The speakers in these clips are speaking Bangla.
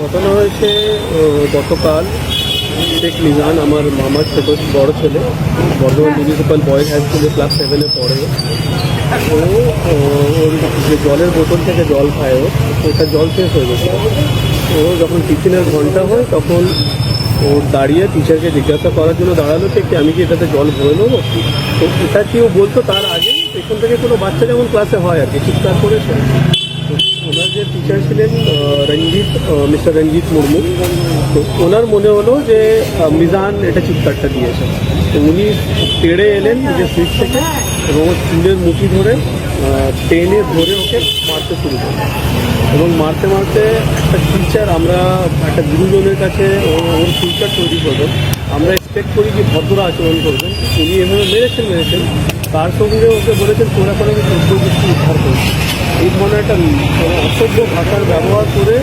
ঘটনা হয়েছে গতকাল শেখ মিজান, আমার মামার ছোট বড় ছেলে, বর্ধমান মিউনিসিপ্যাল বয়েজ হাই স্কুলে ক্লাস সেভেনে পড়ে। ও ওর যে জলের বোতল থেকে জল খায় ও, ওটা জল শেষ হয়ে গেছে। ও যখন টিফিনের ঘণ্টা হয়, তখন ও দাঁড়িয়ে টিচারকে জিজ্ঞাসা করার জন্য দাঁড়াল যে কি আমি কি এটাতে জল ভরে নেব? তো এটা কি ও বলতো, তার আগে পেছন থেকে কোনো বাচ্চা যেমন ক্লাসে হয় আর কি চিৎকার করেছে ওনার যে টিচার ছিলেন রঞ্জিত মিস্টার রঞ্জিত মুর্মু, তো ওনার মনে হলো যে মিজান এটা চিৎকারটা দিয়েছে। তো উনি তেড়ে এলেন যে সিট থেকে এবং চুলের মুঠি ধরে টেনে ধরে ওকে মারতে শুরু করলেন এবং মারতে মারতে একটা টিচার আমরা একটা গুরুজনের কাছে ওর ফিউচার তৈরি করবেন আমরা এক্সপেক্ট করি যে ভদ্র আচরণ করবেন। উনি এভাবে মেরেছেন মেরেছেন। তার সঙ্গে ওকে বলেছেন তোরা করে আমি চোদ্দ বৃষ্টি উদ্ধার করছি এই ধরনের একটা অসভ্য ভাষার ব্যবহার করে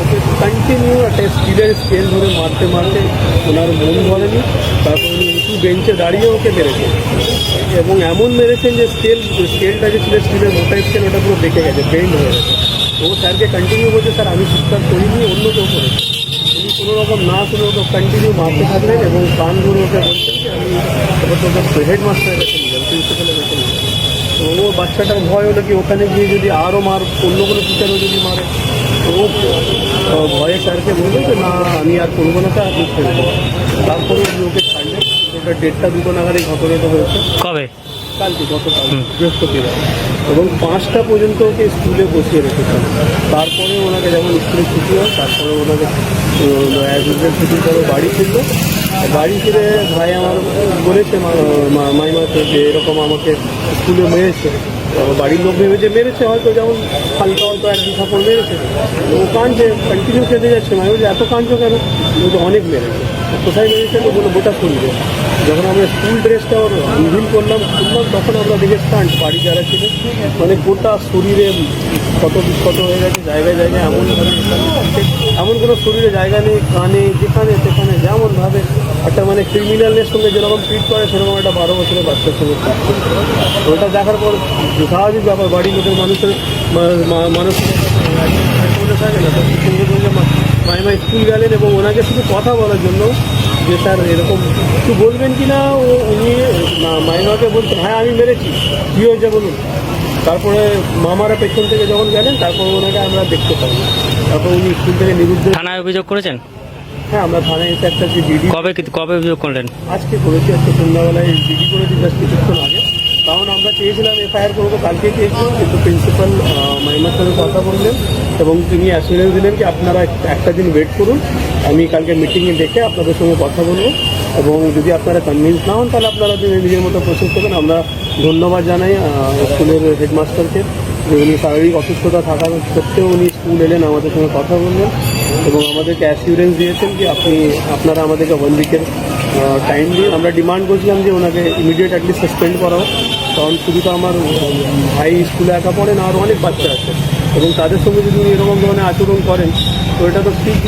ওকে কন্টিনিউ একটা স্টিলের স্কেল ধরে মারতে মারতে ওনার মন ধরেনি। তারপর উনি উঁচু বেঞ্চে দাঁড়িয়ে ওকে মেরেছেন। এবং এমন মেরেছেন যে স্কেল স্কেলটা যে ছিল স্টিলের মোটা স্কেল ওটা পুরো বেঁকে গেছে বেন্ড হয়ে গেছে। ও স্যারকে কন্টিনিউ বলছে, স্যার, আমি চিৎকার করিনি, অন্য কেউ করেছে। উনি কোনো রকম না শুনে ওকে কন্টিনিউ মারতে থাকলেন এবং কান ধরে ওকে বলছেন যে, আমি এবার তোকে হেডমাস্টারের কাছে তো ও বাচ্চাটার ভয় হলো কি ওখানে গিয়ে যদি আরও মার অন্য কোনো টিচারও যদি মারে তো ও ভয়ে স্যারকে বলল যে না আমি আর করব না স্যার আপনি ছেড়ে দেবো তারপরে ওকে ছাড়লেন। ওটা দেড়টা দুটো নাগাদ এই ঘটনাটা হয়েছে। কবে? কালকে গতকাল বৃহস্পতিবার। এবং পাঁচটা পর্যন্ত ওকে স্কুলে বসিয়ে রেখেছেন। তারপরে ওনাকে যেমন স্কুলে ছুটি হয় তারপরে ওনাকে অ্যাডমিশন ছুটির পরে বাড়ি ফিরলো। বাড়ি ফিরে ভাই আমার বলেছে মাইমা তো মাইমাকে যে এরকম আমাকে স্কুলে মেরেছে। তো বাড়ির লোক ভেবেছে মেরেছে, হয়তো যেমন হালকা হয়তো এক দু থাপড় মেরেছে। ও কাঁদছে কন্টিনিউ খেতে যাচ্ছে। মাইমা যে এত কাঁদছো কেন? বলছে, অনেক মেরেছে। তো কোথায় মেরেছে তো বলে, গোটা শরীরে যখন আমরা স্কুল ড্রেসটা ওর রিভিল করলাম খুললাম তখন আমরা দেখে স্টান্ট বাড়ি যারা ছিল মানে গোটা শরীরে ক্ষত বিক্ষত হয়ে গেছে, জায়গায় জায়গায় এমন এমন কোনো শরীরে জায়গা নেই, কানে, যেখানে, সেখানে যেমনভাবে একটা মানে ক্রিমিনালের সঙ্গে যেরকম ট্রিট করে, সেরকম একটা বারো বছরের বাচ্চার সঙ্গে। তো ওটা দেখার পর স্বাভাবিক ব্যাপার, বাড়ির লোকের মানুষের মানুষের থাকে না মা- মাইমা স্কুল গেলেন এবং ওনাকে শুধু কথা বলার জন্য যে স্যার এরকম কিছু বলবেন কি না? ও উনি মাইমাকে বলছেন হ্যাঁ আমি মেরেছি। কী হয়েছে বলুন? তারপরে মামারা পেছন থেকে যখন গেলেন তারপর ওনাকে আমরা দেখতে পাই। তারপর উনি স্কুল থেকে নিরুদ্ধ থানায় অভিযোগ করেছেন? হ্যাঁ আমরা থানায় এসে একটা যে ডিডি কবে কবে অভিযোগ করলেন? আজকে করেছি আজকে সন্ধ্যাবেলায় ডিডি করেছি জাস্ট কিছুক্ষণ আগে। কারণ আমরা চেয়েছিলাম এফআইআর করব, কালকে চেয়েছিলাম, কিন্তু প্রিন্সিপাল মাইমার সঙ্গে কথা বললেন এবং তিনি অ্যাসুরেন্স দিলেন কি আপনারা একটা দিন ওয়েট করুন। আমি কালকে মিটিংয়ে ডেকে আপনাদের সঙ্গে কথা বলব এবং যদি আপনারা কনভিন্স না হন, তাহলে আপনারা নিজের মতো প্রসেস করবেন। আমরা ধন্যবাদ জানাই স্কুলের হেডমাস্টারকে যে উনি শারীরিক অসুস্থতা থাকা সত্ত্বেও উনি স্কুল এলেন, আমাদের সঙ্গে কথা বললেন এবং আমাদেরকে অ্যাসিউরেন্স দিয়েছেন যে আপনি, আপনারা আমাদেরকে ওয়ান উইকের টাইম দিন। আমরা ডিমান্ড করছিলাম যে ওনাকে ইমিডিয়েট অ্যাটলিস্ট সাসপেন্ড করা কারণ শুধু তো আমার ভাই স্কুলে একা পড়েন আরও অনেক বাচ্চা আছে। এবং তাদের সঙ্গে যদি এরকম ধরনের আচরণ করেন, তো এটা তো ঠিক